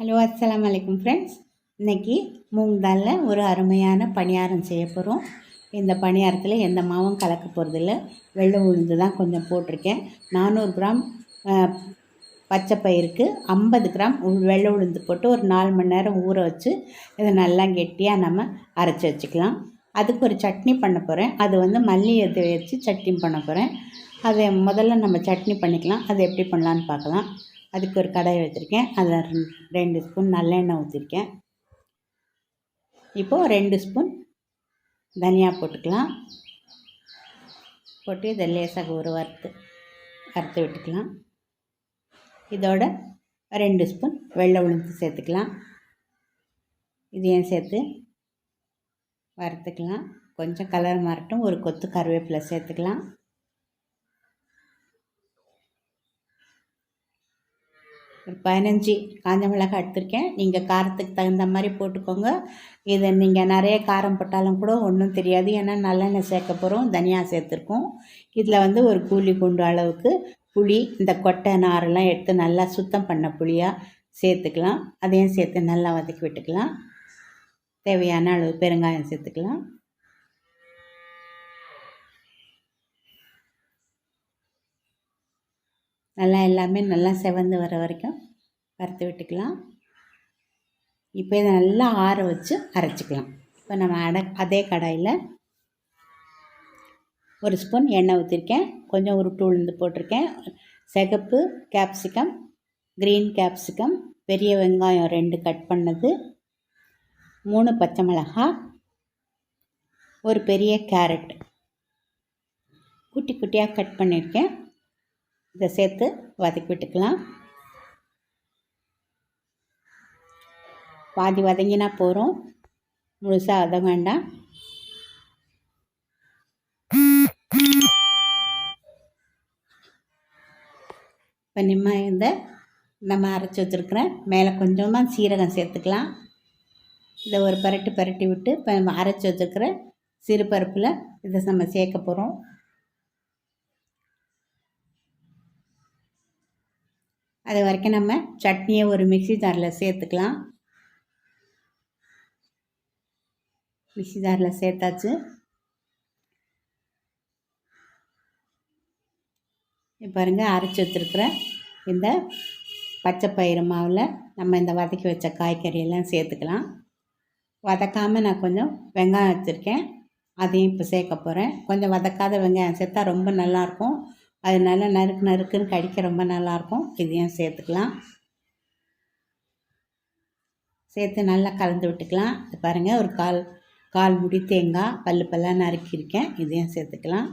Hello அஸ்லாம் வலைக்கம் friends இன்றைக்கி மூங் தாலில் ஒரு அருமையான பணியாரம் செய்ய போகிறோம் இந்த பணியாரத்தில் எந்த மாவும் கலக்க போகிறதில்ல வெள்ளை உளுந்து தான் கொஞ்சம் போட்டிருக்கேன். நானூறு கிராம் பச்சை பயிருக்கு ஐம்பது கிராம் வெள்ளை உளுந்து போட்டு ஒரு நாலு மணி நேரம் ஊற வச்சு இதை நல்லா கெட்டியாக நம்ம அரைச்சி வச்சுக்கலாம். அதுக்கு ஒரு சட்னி பண்ண போகிறேன் அது வந்து மல்லி எது வச்சு சட்னி பண்ண போகிறேன் அதை முதல்ல நம்ம சட்னி பண்ணிக்கலாம். அது எப்படி பண்ணலான்னு பார்க்கலாம். அதுக்கு ஒரு கடாய் வச்சுருக்கேன். அதில் ரெண்டு- ரெண்டு ஸ்பூன் நல்லெண்ணெய் ஊற்றிருக்கேன். இப்போது ரெண்டு ஸ்பூன் தனியா போட்டுக்கலாம். போட்டு இதை லேசாக ஒரு வறுத்து வறுத்து விட்டுக்கலாம். இதோட ரெண்டு ஸ்பூன் வெள்ளை உளுந்து சேர்த்துக்கலாம். இதையும் சேர்த்து வறுத்துக்கலாம். கொஞ்சம் கலர் மாறட்டும். ஒரு கொத்து கருவேப்பிலை சேர்த்துக்கலாம். ஒரு பதினஞ்சு காஞ்ச மிளகாய் எடுத்திருக்கேன். நீங்கள் காரத்துக்கு தகுந்த மாதிரி போட்டுக்கோங்க. இதை நீங்கள் நிறைய காரம் போட்டாலும் கூட ஒன்றும் தெரியாது. ஏன்னா நல்லெண்ணெய் சேர்க்க போகிறோம் தனியாக சேர்த்துருக்கோம். இதில் வந்து ஒரு கூலி குண்டு அளவுக்கு புளி இந்த கொட்டை நாரெல்லாம் எடுத்து நல்லா சுத்தம் பண்ண புளியாக சேர்த்துக்கலாம். அதையும் சேர்த்து நல்லா வதக்கி விட்டுக்கலாம். தேவையான அளவு பெருங்காயம் சேர்த்துக்கலாம். நல்லா எல்லாமே நல்லா செவந்து வர வரைக்கும் வறுத்து விட்டுக்கலாம். இப்போ இதை நல்லா ஆற வச்சு அரைச்சிக்கலாம். இப்போ நம்ம அட அதே கடாயில் ஒரு ஸ்பூன் எண்ணெய் ஊற்றிருக்கேன் கொஞ்சம் உருட்டு உளுந்து போட்டிருக்கேன். சிகப்பு கேப்சிகம் க்ரீன் கேப்சிகம் பெரிய வெங்காயம் ரெண்டு கட் பண்ணது. மூணு பச்சை மிளகாய் ஒரு பெரிய கேரட் குட்டி குட்டியாக கட் பண்ணியிருக்கேன். இதை சேர்த்து வதக்கி விட்டுக்கலாம். பாதி வதங்கினா போகிறோம் முழுசாக வதங்க வேண்டாம். இப்போ நிம்ம இந்த நம்ம அரைச்சி வச்சுருக்கிறேன் மேலே கொஞ்சமாக சீரகம் சேர்த்துக்கலாம். இதை ஒரு பரட்டு பரட்டி விட்டு இப்போ நம்ம அரைச்சி வச்சுருக்கிற சிறுபருப்பில் இதை நம்ம சேர்க்க போகிறோம் அது வரைக்கும் நம்ம சட்னியை ஒரு மிக்ஸி ஜாரில் சேர்த்துக்கலாம். மிக்ஸி ஜாரில் சேர்த்தாச்சு. பாருங்கள் பாருங்க அரைச்சி வச்சுருக்கிற இந்த பச்சை பயிறு மாவில் நம்ம இந்த வதக்கி வச்ச காய்கறியெல்லாம் சேர்த்துக்கலாம். வதக்காமல் நான் கொஞ்சம் வெங்காயம் வச்சுருக்கேன். அதையும் இப்போ சேர்க்க போகிறேன் கொஞ்சம் வதக்காத வெங்காயம் சேர்த்தா ரொம்ப நல்லாயிருக்கும் அதனால நறுக்கு நறுக்குன்னு கடிக்க ரொம்ப நல்லாயிருக்கும். இதையும் சேர்த்துக்கலாம். சேர்த்து நல்லா கலந்து விட்டுக்கலாம். இது பாருங்கள் ஒரு கால் கால் முடி தேங்காய் பல்லு பல்லாக நறுக்கியிருக்கேன். இதையும் சேர்த்துக்கலாம்.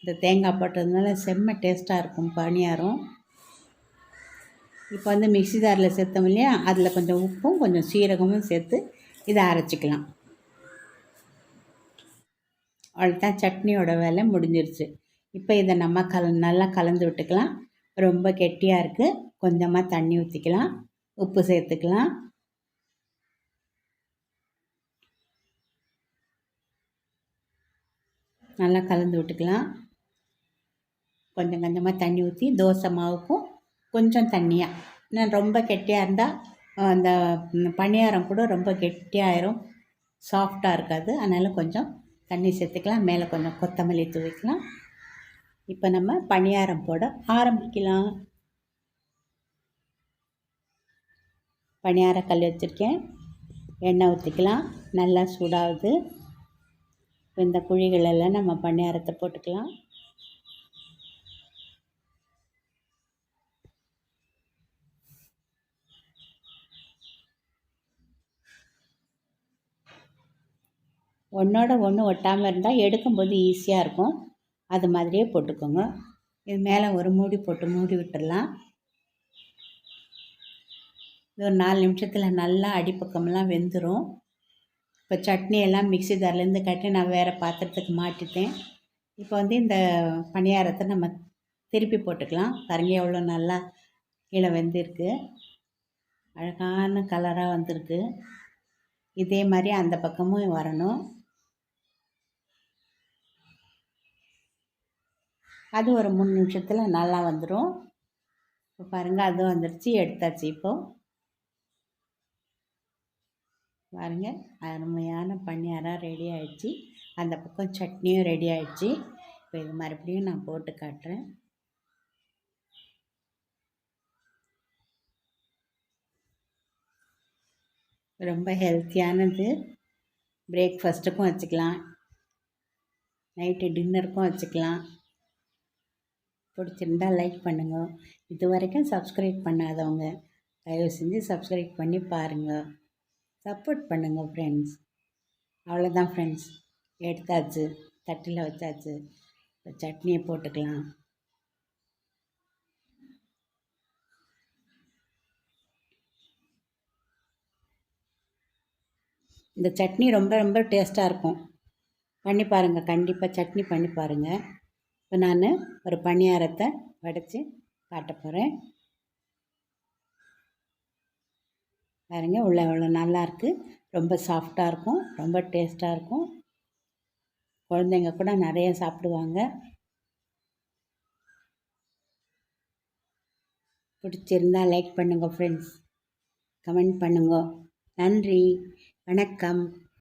இந்த தேங்காய் போட்டதுனால செம்ம டேஸ்ட்டாக இருக்கும் பனியாரம். இப்போ வந்து மிக்சி ஜாரில் சேர்த்தோம் இல்லையா? அதில் கொஞ்சம் உப்பும் கொஞ்சம் சீரகமும் சேர்த்து இதை அரைச்சிக்கலாம். அவ்வளோதான். சட்னியோட வேலை முடிஞ்சிருச்சு. இப்போ இதை நம்ம கல நல்லா கலந்து விட்டுக்கலாம். ரொம்ப கெட்டியாக இருக்குது கொஞ்சமாக தண்ணி ஊற்றிக்கலாம் உப்பு சேர்த்துக்கலாம். நல்லா கலந்து விட்டுக்கலாம். கொஞ்சம் கொஞ்சமாக தண்ணி ஊற்றி தோசை மாவுக்கும் கொஞ்சம் தண்ணியாக இன்னும் ரொம்ப கெட்டியாக இருந்தால் அந்த பணியாரம் கூட ரொம்ப கெட்டியாயிரும். சாஃப்டாக இருக்காது. அதனால் கொஞ்சம் தண்ணி சேர்த்துக்கலாம். மேலே கொஞ்சம் கொத்தமல்லி தூவிக்கலாம். இப்போ நம்ம பணியாரம் போட ஆரம்பிக்கலாம். பணியார கல் வச்சுருக்கேன். எண்ணெய் ஊற்றிக்கலாம் நல்லா சூடாகுது. இந்த குழிகளெல்லாம் நம்ம பணியாரத்தை போட்டுக்கலாம். ஒன்றோட ஒன்று ஒட்டாமல் இருந்தால் எடுக்கும்போது ஈஸியாக இருக்கும். அது மாதிரியே போட்டுக்கோங்க. இது மேலே ஒரு மூடி போட்டு மூடி விட்டுடலாம். இது ஒரு நாலு நிமிஷத்தில் நல்லா அடிப்பக்கமெல்லாம் வெந்துடும் இப்போ சட்னி எல்லாம் மிக்ஸி ஜார்லேருந்து கட்டி நான் வேறு பாத்திரத்துக்கு மாட்டிட்டேன். இப்போ வந்து இந்த பணியாரத்தை நம்ம திருப்பி போட்டுக்கலாம். பாருங்க எவ்வளோ நல்லா கீழே வெந்திருக்கு. அழகான கலராக வந்திருக்கு. இதே மாதிரி அந்த பக்கமும் வரணும். அது ஒரு மூணு நிமிஷத்தில் நல்லா வந்துடும் இப்போ பாருங்கள் அதுவும் வந்துடுச்சு எடுத்தாச்சு இப்போது பாருங்கள் அருமையான பணியாரம் ரெடி ஆகிடுச்சு அந்த பக்கம் சட்னியும் ரெடி ஆகிடுச்சு இப்போ இது மறுபடியும் நான் போட்டு காட்டுறேன். ரொம்ப ஹெல்த்தியானது பிரேக்ஃபாஸ்ட்டுக்கும் வச்சுக்கலாம். நைட்டு டின்னருக்கும் வச்சுக்கலாம். பிடிச்சிருந்தா லைக் பண்ணுங்கள் இது வரைக்கும் சப்ஸ்கிரைப் பண்ணாதவங்க தயவு செஞ்சு சப்ஸ்கிரைப் பண்ணி பாருங்கள் சப்போர்ட் பண்ணுங்கள் ஃப்ரெண்ட்ஸ் அவ்வளோதான் ஃப்ரெண்ட்ஸ் எடுத்தாச்சு தட்டில் வச்சாச்சு. இப்போ சட்னியை போட்டுக்கலாம். இந்த சட்னி ரொம்ப ரொம்ப டேஸ்ட்டாக இருக்கும். பண்ணி பாருங்கள் கண்டிப்பாக சட்னி பண்ணி பாருங்கள் இப்போ நான் ஒரு பணியாரத்தை வடைச்சி காட்ட போகிறேன். பாருங்க உள்ள உள்ள நல்லாயிருக்கு ரொம்ப சாஃப்டாக இருக்கும் ரொம்ப டேஸ்ட்டாக இருக்கும். குழந்தைங்க கூட நிறைய சாப்பிடுவாங்க. பிடிச்சிருந்தா லைக் பண்ணுங்கள் ஃப்ரெண்ட்ஸ் கமெண்ட் பண்ணுங்க. நன்றி வணக்கம்.